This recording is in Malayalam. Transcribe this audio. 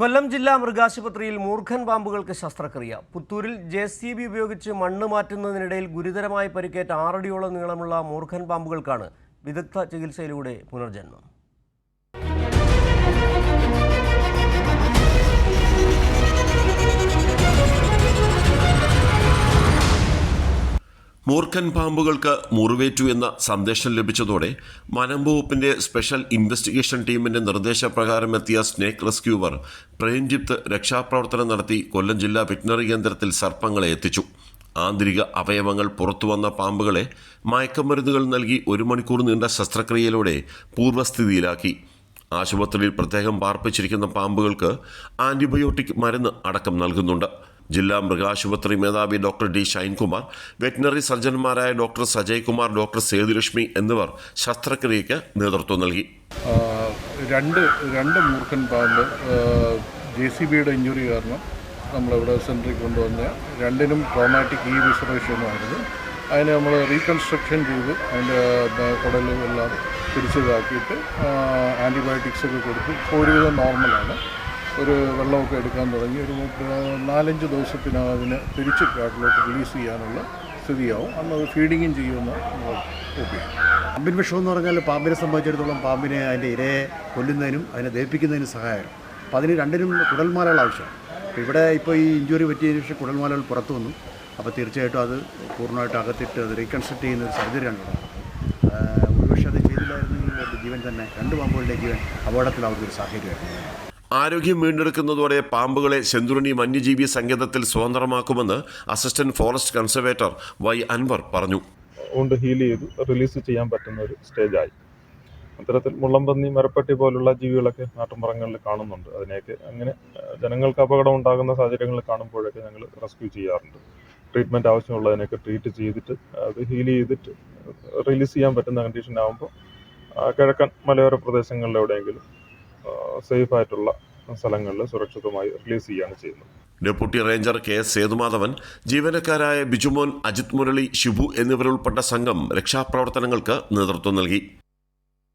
കൊല്ലം ജില്ലാ മൃഗാശുപത്രിയിൽ മൂർഖൻ പാമ്പുകൾക്ക് ശസ്ത്രക്രിയ. പുത്തൂരിൽ ജെ സി ബി ഉപയോഗിച്ച് മണ്ണ് മാറ്റുന്നതിനിടയിൽ ഗുരുതരമായി പരിക്കേറ്റ ആറടിയോളം നീളമുള്ള മൂർഖൻ പാമ്പുകൾക്കാണ് വിദഗ്ധ ചികിത്സയിലൂടെ പുനർജന്മം. മൂർഖൻ പാമ്പുകൾക്ക് മുറിവേറ്റു എന്ന സന്ദേശം ലഭിച്ചതോടെ മനംവകുപ്പിന്റെ സ്പെഷ്യൽ ഇൻവെസ്റ്റിഗേഷൻ ടീമിന്റെ നിർദ്ദേശപ്രകാരം എത്തിയ സ്നേക്ക് റെസ്ക്യൂവർ പ്രേംജിത്ത് രക്ഷാപ്രവർത്തനം നടത്തി കൊല്ലം ജില്ലാ വെറ്റിനറി കേന്ദ്രത്തിൽ സർപ്പങ്ങളെ എത്തിച്ചു. ആന്തരിക അവയവങ്ങൾ പുറത്തുവന്ന പാമ്പുകളെ മയക്കമരുന്നുകൾ നൽകി ഒരു മണിക്കൂർ നീണ്ട ശസ്ത്രക്രിയയിലൂടെ പൂർവസ്ഥിതിയിലാക്കി ആശുപത്രിയിൽ പ്രത്യേകം പാർപ്പിച്ചിരിക്കുന്ന പാമ്പുകൾക്ക് ആന്റിബയോട്ടിക് മരുന്ന് അടക്കം നൽകുന്നുണ്ട്. ജില്ലാ മൃഗാശുപത്രി മേധാവി ഡോക്ടർ ഡി ഷൈൻകുമാർ വെറ്റിനറി സർജൻമാരായ ഡോക്ടർ സജയ് കുമാർ ഡോക്ടർ സേതുലക്ഷ്മി എന്നിവർ ശസ്ത്രക്രിയയ്ക്ക് നേതൃത്വം നൽകി. രണ്ട് രണ്ട് മൂർഖൻ പാമ്പ് ജെ സി ബിയുടെ ഇഞ്ചുറി കാരണം നമ്മളിവിടെ സെന്ററിൽ കൊണ്ടുവന്ന രണ്ടിനും ട്രോമാറ്റിക് ഈ വിസറേഷനുമായിരുന്നു അതിനെ നമ്മൾ റീകൺസ്ട്രക്ഷൻ ചെയ്ത്. അതിന്റെ കുടലും എല്ലാം തിരിച്ചിതാക്കിയിട്ട് ആന്റിബയോട്ടിക്സൊക്കെ കൊടുത്ത് ഒരുവിധം നോർമലാണ് ഒരു വെള്ളമൊക്കെ എടുക്കാൻ തുടങ്ങി. ഒരു നാലഞ്ച് ദിവസത്തിനകം അതിന് തിരിച്ച് കാട്ടിലോട്ട് റിലീസ് ചെയ്യാനുള്ള സ്ഥിതിയാവും. അന്ന് അത് ഫീഡിങ്ങും ചെയ്യുമെന്ന് ഓക്കെ പാമ്പിൻ വിഷം എന്ന് പറഞ്ഞാൽ പാമ്പിനെ സംബന്ധിച്ചിടത്തോളം പാമ്പിനെ അതിന്റെ ഇരയെ കൊല്ലുന്നതിനും അതിനെ ദഹിപ്പിക്കുന്നതിനും സഹായം. അപ്പോൾ അതിന് രണ്ടിനും കുടൽമാലകൾ ആവശ്യമാണ്. ഇവിടെ ഇപ്പോൾ ഈ ഇഞ്ചുറി പറ്റിയതിന് ശേഷം കുടൽമാലകൾ പുറത്തു വന്നു. അപ്പോൾ തീർച്ചയായിട്ടും അത് പൂർണമായിട്ട് അകത്തിട്ട് അത് റീകൺസ്ട്രക്ട് ചെയ്യുന്ന ഒരു സർജറിയാണ് ഒരുപക്ഷെ അത് ചെയ്തില്ലായിരുന്നെങ്കിൽ ജീവൻ തന്നെ രണ്ട് പാമ്പുകളുടെ ജീവൻ അപകടത്തിലാവുന്ന ഒരു സാഹചര്യമായിരുന്നു. ആരോഗ്യം വീണ്ടെടുക്കുന്നതോടെ പാമ്പുകളെ ചെന്തുരുണി വന്യജീവി സങ്കേതത്തിൽ സ്വതന്ത്രമാക്കുമെന്ന് assistant forest conservator Y Anwar പറഞ്ഞു. ഹീൽ ചെയ്ത് റിലീസ് ചെയ്യാൻ പറ്റുന്ന ഒരു സ്റ്റേജായി അത്തരത്തിൽ മുള്ളംപന്നി മരപ്പട്ടി പോലുള്ള ജീവികളൊക്കെ നാട്ടുമ്പുറങ്ങളിൽ കാണുന്നുണ്ട്. അതിനെയൊക്കെ അങ്ങനെ ജനങ്ങൾക്ക് അപകടം ഉണ്ടാകുന്ന സാഹചര്യങ്ങൾ കാണുമ്പോഴൊക്കെ ഞങ്ങൾ റെസ്ക്യൂ ചെയ്യാറുണ്ട്. ട്രീറ്റ്മെന്റ് ആവശ്യമുള്ളതിനൊക്കെ ട്രീറ്റ് ചെയ്തിട്ട് അത് ഹീൽ ചെയ്തിട്ട് റിലീസ് ചെയ്യാൻ പറ്റുന്ന കണ്ടീഷൻ ആകുമ്പോൾ കിഴക്കൻ മലയോര പ്രദേശങ്ങളിൽ എവിടെയെങ്കിലും സേഫ് ആയിട്ടുള്ള സ്ഥലങ്ങളിൽ സുരക്ഷിതമായി റിലീസ് ചെയ്യുകയാണ് ചെയ്യുന്നത്. Deputy ranger K S Sethumadhavan ജീവനക്കാരായ Bijumon Ajith Murali Shibu എന്നിവരുൾപ്പെട്ട സംഘം രക്ഷാപ്രവർത്തനങ്ങൾക്ക് നേതൃത്വം നൽകി.